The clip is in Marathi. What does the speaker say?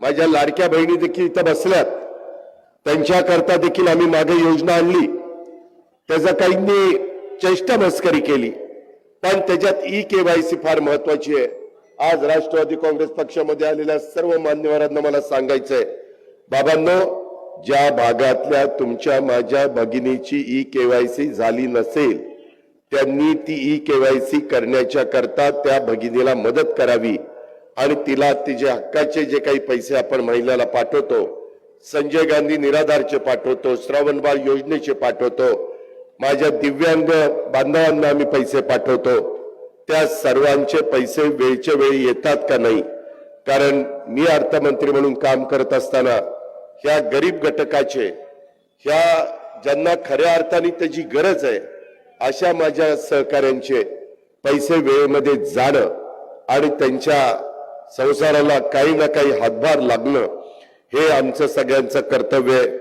माझ्या लाडक्या बहिणी देखील इथं बसल्यात. त्यांच्याकरता देखील आम्ही मागे योजना आणली. त्याचा काहींनी चेष्टा मस्करी केली. पण त्याच्यात ई केवायसी फार महत्वाची आहे. आज राष्ट्रवादी काँग्रेस पक्षामध्ये आलेल्या सर्व मान्यवरांना मला सांगायचंय. बाबांनो ज्या भागातल्या तुमच्या माझ्या भगिनीची ई केवायसी झाली नसेल त्यांनी ती ई केवायसी करण्याच्या करता त्या भगिनीला मदत करावी. आणि तिला तिचे हक्काचे जे काही पैसे आपण महिलाला पाठवतो संजय गांधी निराधारचे पाठवतो श्रावणबाळ योजनेचे पाठवतो माझ्या दिव्यांग बांधवांना आम्ही पैसे पाठवतो त्या सर्वांचे पैसे वेळच्या वेळी येतात का नाही? कारण मी अर्थमंत्री म्हणून काम करत असताना ह्या गरीब घटकाचे ह्या ज्यांना खऱ्या अर्थाने त्याची गरज आहे अशा माझ्या सहकाऱ्यांचे पैसे वेळेमध्ये जाणं आणि त्यांच्या संसाराला काही ना काही हातभार लागणं हे आमचं सगळ्यांचं कर्तव्य आहे.